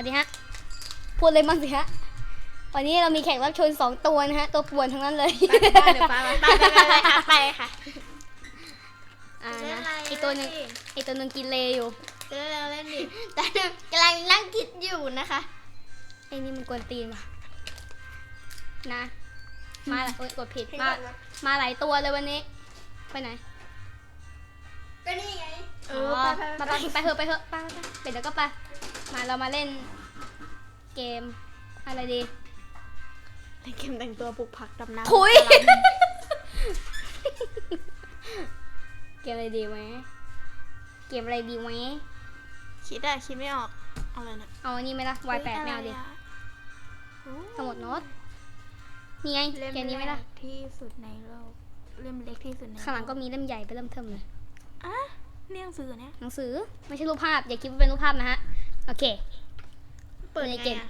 วัสดีฮะ พูดเลยบ้างสิฮะ วันนี้เรามีแขกรับเชิญสองตัวนะฮะ ตัวป่วนทั้งนั้นเลยไปบ้านเดี๋ยวฟ้ามาไปไปไปไปค่ะไปค่ะ อ่าเล่นอะไรอีกตัวหนึ่งอีกตัวหนึ่งกินเลอยู่ เล่นแล้วเล่นดิแต่กำลังนั่งคิดอยู่นะคะ ไอ้นี่มันกวนตีนว่ะนะ มาละโอ๊ยกดผิดมา มาหลายตัวเลยวันนี้ ไปไหน ก็นี่ไง เออ๋ออไปไปไปไปไปเถอะไปเถอะไปไปไปไปเดี๋ยวก็ไป มาเรามาเล่นเกมอะไรดีในเกมแต่งตัวปลูกผักดำน้ำคุย เกมอะไรดีไหมเกมอะไรดีไหมคิดอะคิดไม่ออก เอาเลยนะเอาอันนี้ไหมล่ะวายแปดไม่เอาดิโอ้สมุดโน้ตนี่ไงเล่มเกมนี้ไหมล่ะแรกที่สุดในโลกเล่มเล็กที่สุดในโลข้างหลังก็มีเล่มใหญ่ไปเริ่มเทิมเลยอะนี่หนังสือเนี่ยหนังสือไม่ใช่รูปภาพอย่าคิดว่าเป็นรูปภาพนะฮะ โอเค เปิดในยังเกไงมอะ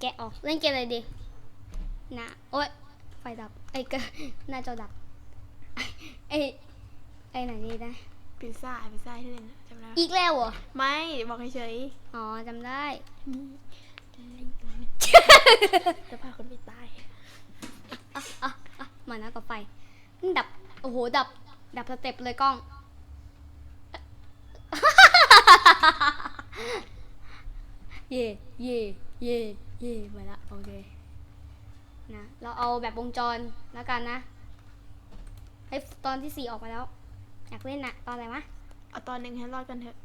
แกะออก เล่นเกมอะไรดีนะโอ๊ย ไฟดับ ไอ้ก็หน้าจอดับ ไอ้ ไอ้ไหนดีนะ พิซซ่าพิซซ่าที่เล่นอะจำได้ปะอีกแล้วเหรอ ไม่บอกเฉยอ๋อจำได้ ๆจะพาคนไปตายอะอะอะมานะกับไฟดับ โอ้โห ดับ ดับสเต็ปเลยกล้อง เย่เย่เย่เย่มาละโอเคนะเราเอาแบบวงจรแล้วกันนะไอ้ตอนที่สี่ออกมาแล้ว อยากเล่นนะตอนอะไรวะเอาตอนหนึ่งให้รอดกันเถอะ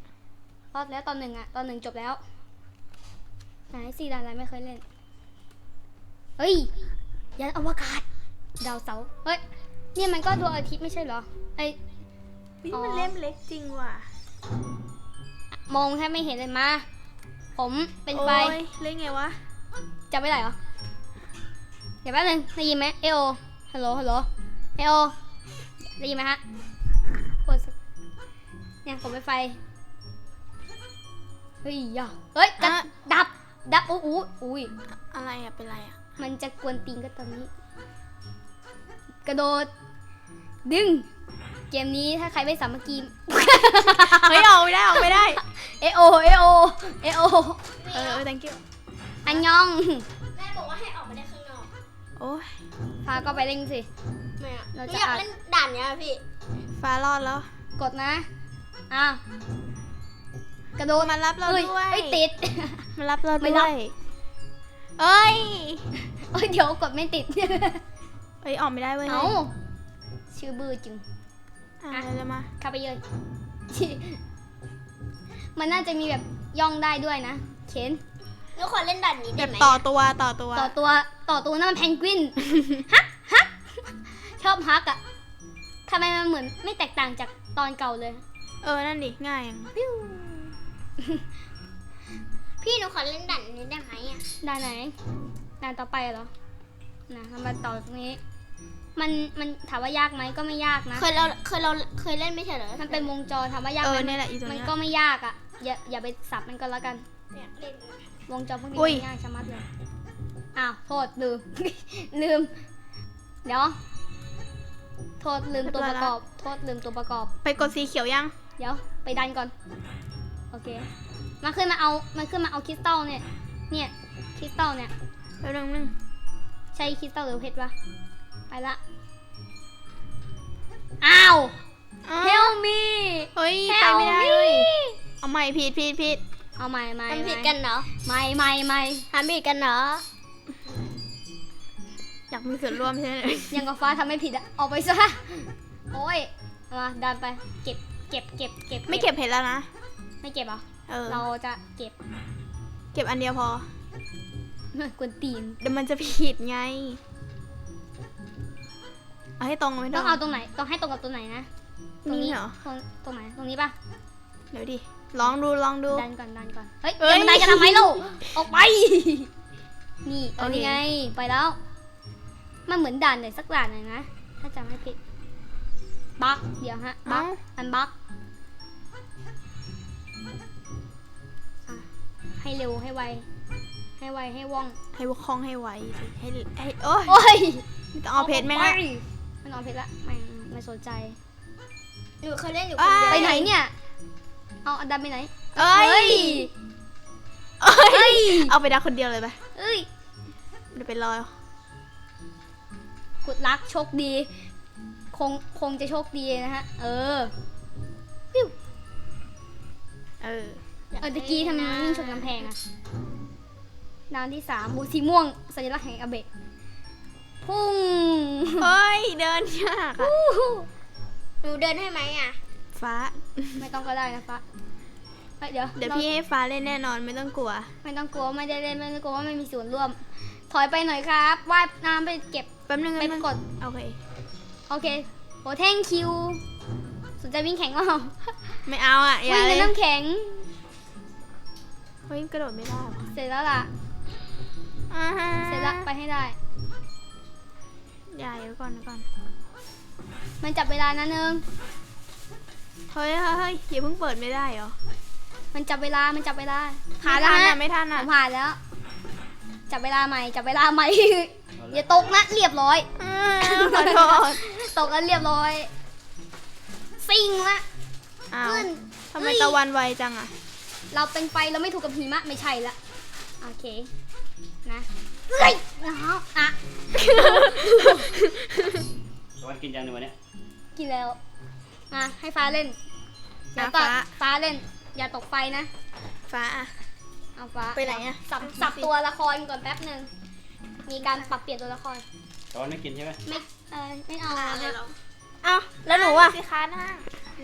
รอดแล้วตอนหนึ่งอะตอนหนึ่งจบแล้วไหนสี่ด่านอะไรไม่เคยเล่นเฮ้ยยานอวกาศ ดาวเสาร์เฮ้ยเนี่ยมันก็ดวงอาทิตย์ไม่ใช่เหรอไอนี่อ๋อมันเล่มเล็กจริงว่ะ มองแทบไม่เห็นเลยมา ผมเป็นไฟโอ้ยเล่นไงวะจำไม่ได้เหรอ เดี๋ยวแป๊บนึงได้ยินไหมเอโอฮัลโหลฮัลโหลเอโอได้ยินไหมฮะพูดสักเนี่ยผมเป็นไฟเฮ้ยอย่าเฮ้ยจะอะดับดับอู้อู้อุ้ยอะไรอะเป็นไรอะมันจะกวนตีนก็ตอนนี้ กระโดด ดึง เกมนี้ถ้าใครไม่สามัคคี เฮ้ยออกไม่ได้ออกไม่ได้ เอโอ เอโอ เอโอเออเออ thank you อันยอง แม่บอกว่าให้ออกมาได้ข้างนอกโอ้ยพาก็ไปเล่นสิ ไม่อะเราหนูจะอยากอัด เล่นด่านเนี้ยพี่ ฟ้ารอดแล้ว กดนะอ้าวกระโดดมารับเราอ้ด้วย เอ้ยติดมารับเราไม่ด้รัวบ ยเอ้ยเอ้ยเดี๋ยวกดไม่ติด เอ้ยออกไม่ได้เว้ยเอ้าชื่อบื้อจริง อะอะ เร็วๆมา เข้าไปเลย มันน่าจะมีแบบย่องได้ด้วยนะ เข็นหนูขอเล่นด่านนี้แบได้บไหมต่อตัวต่อตัวต่อตัวต่อตัวนั่นมันแพนกวิน ฮักฮักชอบฮักอะทำไมมันเหมือนไม่แตกต่างจากตอนเก่าเลย เออนั่นดิง่ายยังปิ้วพี่หนูขอเล่นด่านนี้ได้ไหมอะด่านไหนด่านต่อไปเหรอนะทำมาต่อตรงนี้ มันมันถามว่ายากไหมก็ไม่ยากนะ เคยเราเคยเราเคยเล่นไม่ใช่เหรอ มันเป็นวงจรถามว่ายากเอไหอมเนี่ยแหละอีตัวมันเนี้ยก็ไม่ยากอะอย่าอย่าไปสับมันก็แล้วกัน อยากเล่นวงจรพวกนี้อุ้ยมันง่ายชะมัดเลยอ้าวโทษลืม ลืม เดี๋ยว โทษลืมตัวประกอบ โทษลืมตัวประกอบ ไปกดสีเขียวยัง เดี๋ยวไปดันก่อน โอเค มันขึ้นมาเอา มันขึ้นมาเอาคริสตัลเนี่ย เนี่ยคริสตัลเนี่ย แป๊บนึงนึงใช่คริสตัลหรือเพชรวะ ไปละ อ้าว อ้าว help me เฮ้ยไป help ไม่ได้ me เลย เอาใหม่ผิดผิดผิดเอาใหม่ใหม่มันผิดใหม่กันเหรอใหม่ใหม่ใหม่ทำผิดกันเหรอ อยากมีส่วนร่วมใช่ไหมยังกับฟ้าทำไม่ผิดอะออกไปซะ โอ้ยเอามาดันไป เก็บ เก็บ เก็บ เก็บไม่เก็บเห็ดแล้วนะไม่เก็บเหรอ เออเราจะเก็บ เก็บอันเดียวพอ กวนตีน เดี๋ยวมันจะผิดไง เอาให้ตรงไม่ตรต้องงเอาตรงไหนต้องให้ตรงกับตัวไหนนะตรงนี่เหรอ ตรงตรงไหนตรงนี้ปะเดี๋ยวดิ ลองดูลองดู ดันก่อนดันก่อนเฮ้ยเอ้ยเดี๋ยวมันดันกันทำไมลูกออกไป นี่โอเอาเคนี่ไงไปแล้ว มันเหมือนด่านไหนสักด่านหนึ่งนะถ้าจำไม่ผิดบักเดี๋ยวฮะบัเอ้ากอันบักอะให้เร็วให้ไว ให้ไวให้ว่องให้วกคล่องให้ไวสิให้ให้โอ้ยโอ้ยไม่ต้องเอาเพชรไหมไปล่ะมั นเอาเพชรละไม่ไม่สนใจหนูเคยเล่นอยู่เอ้คนยเดียวไปไหนเนี่ย เอาอันดับไปไหนเอ้ยเฮ้ย เอาไปดักคนเดียวเลยไปเอ้ยเดี๋ยวไปรอกุดลักโชคดี คงคงจะโชคดีนะฮะ เออปิ้วเออเออตะกี้ทำไมมันวิ่งชนกำแพงอะดาวที่สามบูสีม่วงสัญลักษณ์แห่งอาเบะ พุ่งเฮ้ย เดินยากอะอู้หูหนูเดินให้ไหมอะ ฟ้า ไม่ต้องก็ได้นะฟ้าเฮ้ยเดี๋ยวเดี๋ยวราพี่ให้ฟ้าเล่นแน่นอนไม่ต้องกลัว ไม่ต้องกลัวไม่ได้เล่นไม่ต้องกลัวว่าไม่มีส่วนร่วม ถอยไปหน่อยครับว่ายน้ำไปเก็บ แป๊บนึงไปแป๊บนึงกด โอเค โอเคโหแท่งคิวสนใจวิ่งแข่งก็เอาไม่เอาอะอย่าวิ่งเลในยน้ำแข็ง เฮ้ยกระโดดไม่ได้ว่ะเสร็จแล้วล่ะ อ่าฮะเสร็จแล้วไปให้ได้ อย่าเดี๋ยวก่อนเดี๋ยวก่อน มันจับเวลานะนึงเฮ้ยเฮ้ยเฮ้ยอย่าเพิ่งเปิดไม่ได้เหรอ มันจับเวลา มันจับเวลาไม่ผ่านแล้วทันฮะอะไม่ทันผอะมผ่านแล้ว จับเวลาใหม่ จับเวลาใหม่ อย่าตกนะ เรียบร้อย อ่าขอโทษตกแล้วเรียบร้อย ซิงละอ้าวขึ้นทำไมเฮ้ยตะวันไวจังอะ เราเป็นไฟเราไม่ถูกกับหิมะไม่ใช่ละ โอเค นะ เฮ้ยเอาอะตะวันกินยังในวันเนี้ยกินแล้วมาให้ฟ้าเล่นอย่าอะตกฟ้า ฟ้าเล่น อย่าตกไฟนะ ฟ้าอะ เอาฟ้าไปไหนอะ สับสับตัวละครก่อนแป๊บหนึ่งมีการปรับเปลี่ยนตัวละคร ตะวันไม่กินใช่ไหมไม่เออไม่เอาอะฮะอ้าวแล้วหนูอะสิคะนะ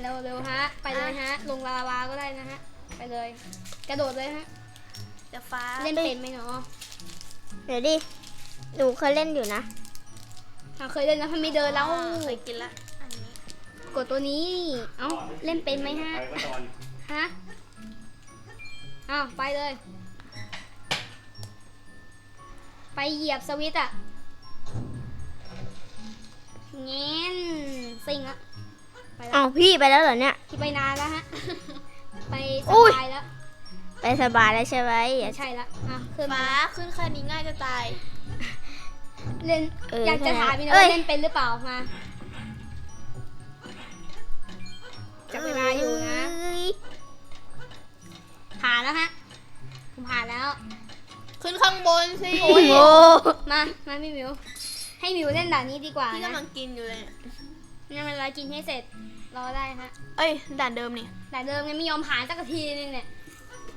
เร็วเร็วฮะ ไปเลยฮะ ลงลาวาก็ได้นะฮะ ไปเลย กระโดดเลยฮะ เดี๋ยวฟ้าเล่นเป็นไหมเนาะ เดี๋ยวดิ หนูเคยเล่นอยู่นะ เราเคยเล่นแล้วทำไมเดินแล้ว เคยกินละ อันนี้ กดตัวนี้ เอ้า เล่นเป็นไหมฮะไปก็ตะวันฮะอ้าวไปเลย ไปเหยียบสวิตช์อะเงี้ยซิงอะไปแล้อ้าววพี่ไปแล้วเหรอเนี่ย ที่ไปนานแล้วฮะ ไปสอุ้ย บายแล้ว ไปสบายแล้วใช่ไหมอย่าไม่ใช่ละอะขึ้นมาฟ้าขึ้นแค่นี้ง่ายจะตาย เล่นเอออยากจะใช่ถามพี่นะเอ้ว่าย เล่นเป็นหรือเปล่ามาจับเวลาอยู่นะเอ้ยผ่านแล้วฮะผมผ่านแล้ว ขึ้นข้างบนสิโอ้โหมามาพี่หมิวให้หมิวเล่นด่านนี้ดีกว่าพี่นะกำลังกินอยู่เลยเนี่ยงั้นเวลากินให้เสร็จรอได้ฮะเอ้ยด่านเดิมนี่ ด่านเดิมยังไม่ยอมผ่านสักทีนึงเนี่ยเ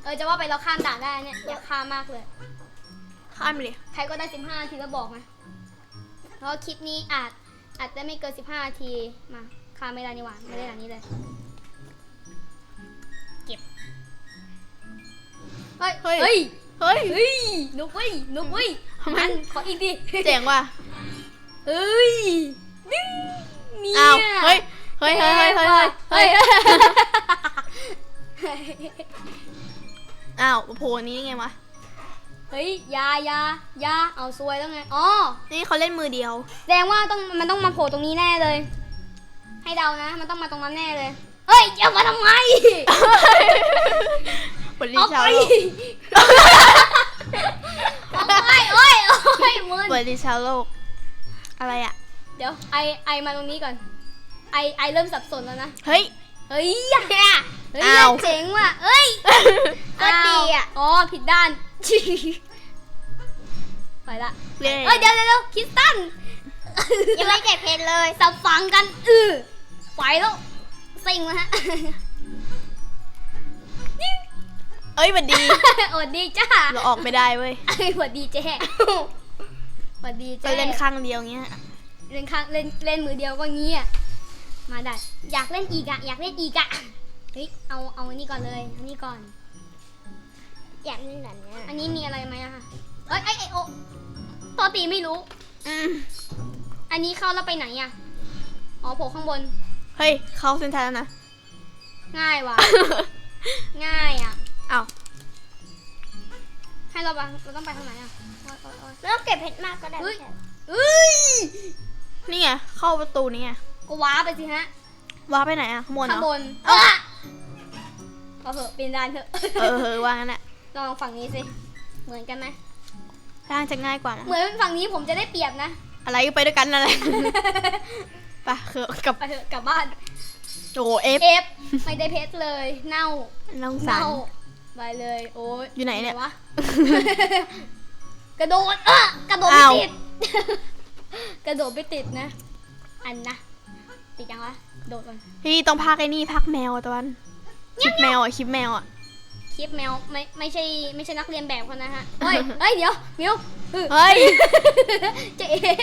ออจะว่าไปเราข้ามด่านได้เนี่ยอยากข้ามมากเลย ข้ามไปเลย ใครก็ได้ 15นาทีแล้วบอกนะเพราะคลิปนี้อาจอาจจะไม่เกิน 15นาทีมาข้ามไม่ได้นี่หว่าไม่ได้ด่านนี้เลย เก็บ เฮ้ย เฮ้ย เฮ้ยเฮ้ยเฮ้ยนุกเว้ยนุกเว้ยทำไมงั้นขออีกดิเจ๋งว่ะเฮ้ยนี่เนี่ยอ้าวเฮ้ยเฮ้ยเฮ้ยเฮ้ยเฮ้ยเฮ้ยเฮ้ย อ้าวโผล่นี้ไงวะ เฮ้ยอยาอยาอยาเอาซวยแล้วไงอ๋อนี่เขาเล่นมือเดียว แสดงว่าต้องมันต้องมาโผล่ตรงนี้แน่เลย ให้เดานะ มันต้องมาตรงนั้นแน่เลย เฮ้ยอย่ามาทำไมบทลีเอาชาไปโลกเอาไปโอ้ยโอ้ยมึนบทลีชาโลก อะไรอะ เดี๋ยวไอไอมาตรงนี้ก่อน ไอไอเริ่มสับสนแล้วนะ เฮ้ย เฮ้ยอย่า เฮ้ยอ้าว เจ๋งว่ะเอ้ย ก็ดีอะอ๋อ ผิดด้าน ไปละเรียนเอ้ย เดี๋ยวเดี๋ยวเดี๋ยวคิสตันยังไม่เก็บเพชรเลย สับฝังกันเออไปแล้วซิงแล้วฮะ เอ้ยบัดดีสวัสดีจ้าเราออกไม่ได้เว้ยเอ้ยสวัสดีเจ๊สวัสดีเจ๊เราเล่นข้างเดียวเงี้ย เล่นข้างเล่นเล่นมือเดียวก็งี้อะ มาได้ อยากเล่นอีกอะอยากเล่นอีกอะเฮ้ยเอาเอาอันนี้ก่อนเลยอันนี้ก่อน อยากเล่นแบบเนี้ยอันนี้มีอะไรไหมอะคะเอ้ยเอ้ยเอ้ยโอ้ตัวตีไม่รู้ อืมอันนี้เข้าแล้วไปไหนอะอ๋อโผล่ข้างบน เฮ้ย เขาเส้นทางแล้วนะ ง่ายว่ะ ง่ายอะอ้าว ให้เราไปเราต้องไปทางไหนอะโอ๊ยโอ๊ยโอ๊ยไม่ต้องเก็บเพชรมากก็ได้เฮ้ยไม่ใช่เอ้ยนี่ไง เข้าประตูนี่ไงก็ว้าไปสิฮะว้าไปไหนอะข้างบนเหรข้างอบนเอ้าอะ เอาเถอะเป็นดานเถอะ เออเออว่างั้นแหละลองฝั่งนี้สิ เหมือนกันไหมร่างจะง่ายกว่านะเหมือนฝั่งนี้ผมจะได้เปรียบนะ อะไรก็ไปด้วยกันนั่นแหละ ไปคือกับไปเถอะกลับบ้าน โอ้โหเอฟเอฟไม่ได้เพชรเลย เน่า น้องสาเน่ารไปเลย โอ้ยอยู่ไหนเนี่ย วะ กระโดด เออกระโดดไม่อ้าวติด กระโดดไม่ติดนะ อันนะ ติดยังวะ โดดก่อน พี่ต้องพักไอ้นี่พักแมวอะตะวัน คลิปแมวอะคลิปแมวอะคลิปแมวไม่ไม่ใช่ไม่ใช่นักเรียนแบบคนนะฮะเฮ้ยเฮ้ยเดี๋ยวมิวออเฮ้ยเจ๊เอ้ย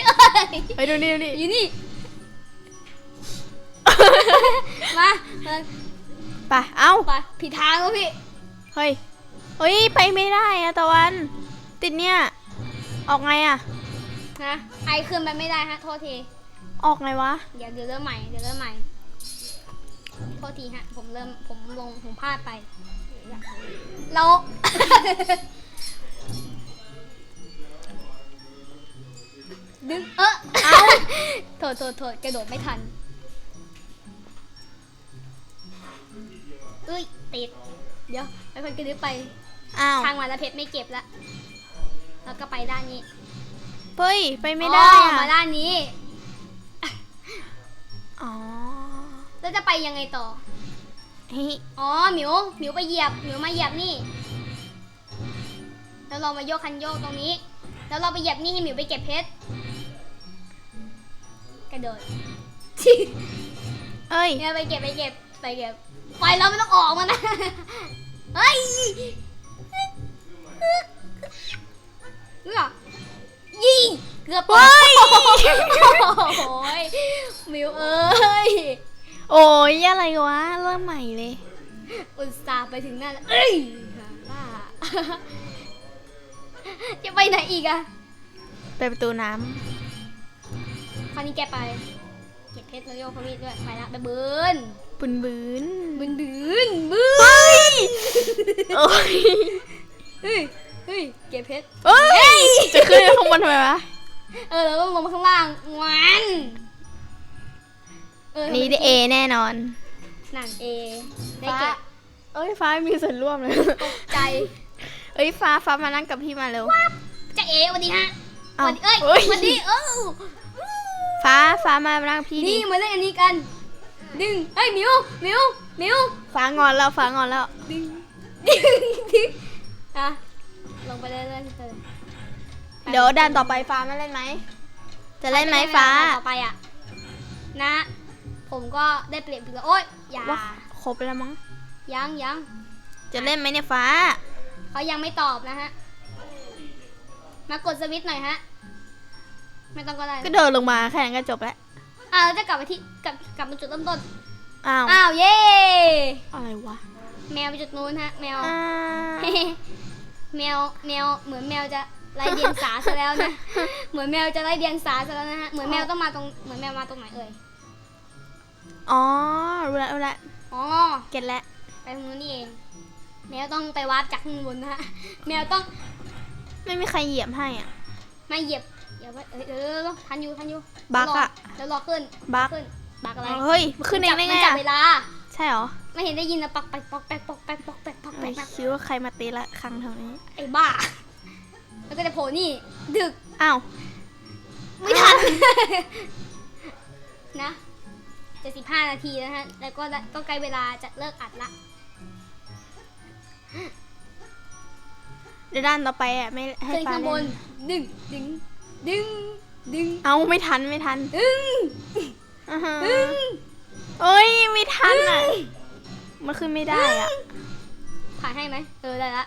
ไปดูนี่ดูนี่อยู่นี่มามาไปเอ้าไปผิดทางแล้วพี่เฮ้ยเฮ้ยไปไม่ได้อะตะวัน ติดเนี่ยออกไงอะนะไอขึ้นไปไม่ได้ฮะโทษทีออกไงวะเดี๋ยวเดี๋ยวเริ่มใหม่เดี๋ยวเริ่มใหม่ โทษทีฮะ ผมเริ่มผมลงผมพลาดไปเราดึงเออเอาโทษโทษโทษกระโดดไม่ทันเอ้ยติด เดี๋ยวไปคนกระดึบไป อ้าวทางมาแล้วเพชรไม่เก็บละ แล้วก็ไปด้านนี้ เฮ้ย ไปไม่ได้อ๋ออะมาด้านนี้ แล้วจะไปยังไงต่อเฮ้ยอ๋อหมิวหมิวไปเหยียบหมิวมาเหยียบนี่ แล้วเรามาโยกคันโยกตรงนี้ แล้วเราไปเหยียบนี่ให้หมิวไปเก็บเพชร กระโดดเอ้ยเนี่ยไปเก็บไปเก็บไปเก็บไปเราไม่ต้องออกมานะ เฮ้ยเอื้อยิงเกือบเฮ้ โอ้ยอะไรวะเริ่มใหม่เลย อุตส่าห์ไปถึงนั่นแล้วเอ้ยบ้าจะไปไหนอีกอะไปประตูน้คราวนี้แกไป เก็บเพชรแล้วโยกเขามีดด้วยไปละไปเบิร์นำปืนบืนบึนบืนบืนเฮ้ยโอ้ยเฮ้ย เฮ้ย เก็บเพชรเฮ้ยจะขึ้นไปข้างบนทำไมวะ เออ แล้วก็ลงมาข้างล่างงวันเออนี่ได้เอแน่นอนนั่นเอได้ฟ้าเก็บเอ้ยฟ้ามีส่วนร่วมเลยตกใจเอ้ยฟ้าฟ้ามานั่งกับพี่มาเร็ว จะเอวันนี้ฮะเอ้าวันนี้เอ้ยเฮ้ย วันนี้เออฟ้าฟ้ามานั่งพี่ดินี่มาเล่นอันนี้กัน ดึงเฮ้ยหมิวหมิวหมิวฟ้างอนแล้วฟ้างอนแล้วดึงดึงดึงอะลงไปเรื่อยๆเลยเดี๋ยวด่านต่อไปฟ้ามาเล่นไหมจะเล่นไหมฟ้า ต่อไปอะนะ ผมก็ได้เปลี่ยนไปแล้วโอ๊ยอย่าว่าครบแล้วมั้ง ยังยังจะเล่นไหมเนี่ยฟ้า เขายังไม่ตอบนะฮะ มากดสวิตช์หน่อยฮะ ไม่ต้องก็ได้ก็เดินลงมาแค่นั้นก็จบแล้วอ้าวแล้วจะกลับไปที่กลับกลับมาจุดเริ่มต้น อ้าว อ้าวเย่อะไรวะ แมวไปจุดนู้นฮะ แมวอ่าแมวแมวเหมือนแมวจะไล่เดียงสาซะแล้วนะ เหมือนแมวจะไล่เดียงสาซะแล้วนะฮะ เหมือนแมวต้องมาตรง เหมือนแมวมาตรงไหนเอ่ย อ๋อ รู้แล้วรู้แล้วอ๋อ เก็ตแล้ว ไปตรงนู้นนี่เอง แมวต้องไปวาร์ปจากข้างบนนะฮะ แมวต้องไม่มีใครเหยียบให้อะไม่เหยียบอย่าไปเอ้ยเดี๋ยวเดี๋ยวเดี๋ยวทันอยู่ทันอยู่บั๊กอะเดี๋ยวรอขึ้นบั๊กขึ้นบักอะไรเฮ้ย ขึ้นเองได้ไงมันจับอะเวลา ใช่เหรอ ไม่เห็นได้ยินนะปักไปปอกแปกปอกแปกปอกแปกปอกแปไม่กปอกคิดว่าใครมาตีละครั้งแถวนี้ ไอ้บ้า แล้วก็จะโผล่นี่ ดึก อ้าว ไม่ทัน นะ จะสิบห้านาทีแล้วฮะ แล้วก็ได้ก็ใกล้เวลาจะเลิกอัดละ เดี๋ยวด้านต่อไปอะไม่ให้ขึ้นฟ้าข้างบเล่นนดึงดึงดึงดึงเอาไม่ทันไม่ทันดึงอ่าฮะดึงโอ้ยไม่ทันอะมันขึ้นไม่ได้อะผ่านให้ไหมเออได้ละ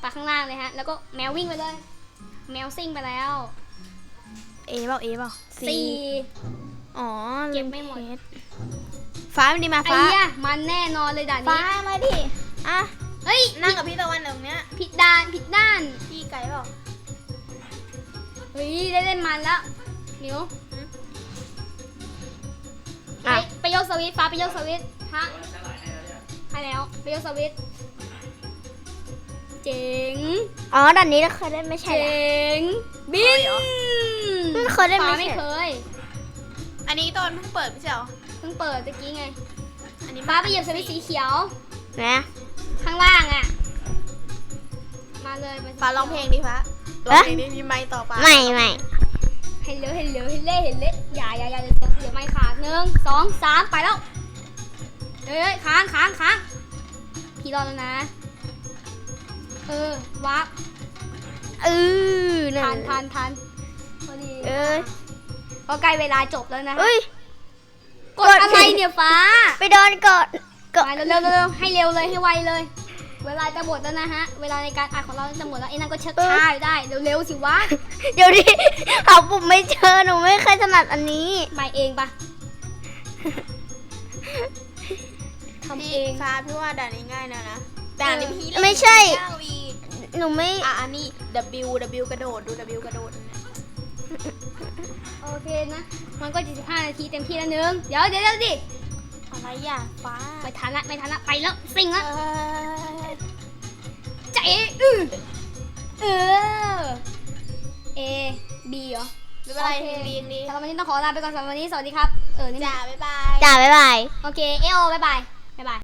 ไปข้างล่างเลยฮะ แล้วก็แมววิ่งไปเลย แมวซิ่งไปแล้ว เอเปล่าเอเปล่าสี่ อ๋อเก็บไม่หมดลืเพชรฟ้าไม่ดีมาไอ้ฟ้ายะมันแน่นอนเลยด่านฟ้านี้ มาดิ อะ เฮ้ยนั่งกับพี่ตะวันตรงเนี้ย ผิดด้านผิดด้าน พี่ไก่เปล่าเฮ้ยได้เล่นมันแล้วมิวไปอะ ไปโยกสวิตช์ฟ้าไปโยกสวิตช์ฮะให้แล้วไปโยกสวิตช์เจ๋งอ๋อด่านนี้เราเคยเล่นไม่ใช่เจ๋เหรองบินไม่เคยเล่นฟ้าไม่ไม่ใช่เคยอั นนี้ตอนเพิ่งเปิดไม่ใช่เหรอ เพิ่งเปิดตะกี้ไงอันนี้ฟ้าไปเหยียบสวิตช์สีเขียว นะข้างล่างอะ มาเลยมาฟ้าร้องเพลงดิฟ้าร้องเพลงดิมีไมค์ต่อไปไม่ไม่เห็นเลยเห็นเลยเห็นเลยเห็นเลยอย่าอย่าอย่าเดี๋ยวเดี๋ยวไม่ขาดหนึ่งสองสามไปแล้วเฮ้ยเฮ้ยค้างค้างค้างพี่รอแล้วนะ เออวับเออนั่ทานนทานทานพอดี เอ้ย ก็ใกล้เวลาจบแล้วนะเอ้ยกด อะไรเนี่ยฟ้าไปโดนกดกดไปเร็วๆเร็วๆให้เร็วเลยให้ไวเลย เวลาจะหมดแล้วนะฮะ เวลาในการอ่านของเราจะหมดแล้วไอ้นั่นก็เชิดช้าอยู่ได้เร็วๆสิวะเดี๋ยวดิหาปุ่มไม่เจอหนูไม่เคยถนัดอันนี้ไปเองปะทำเองฟ้าพี่ว่าด่านนี้ง่ายนะนะด่านนี้พี่เล่นไม่ใช่ ยากอีกหนูไม่ อะอันนี้ W W กระโดดดู W กระโดดนะ โอเคนะ มันก็75นาทีเต็มที่แล้วนึง เดี๋ยวเดี๋ยวเดี๋ยวดิอะไรอะฟ้าไม่ทันละไม่ทันละไปแล้วสิงเอละอใจเออือเออ A B เหรอไม่เป็นไรโอเคเรียงดีสำหรับวันนี้ต้องขอลาไปก่อนสำหรับวันนี้สวัสดีครับ เออนี่จ้าบ๊ายบายจ่าบ๊ายบาย โอเค เอโอบายบาย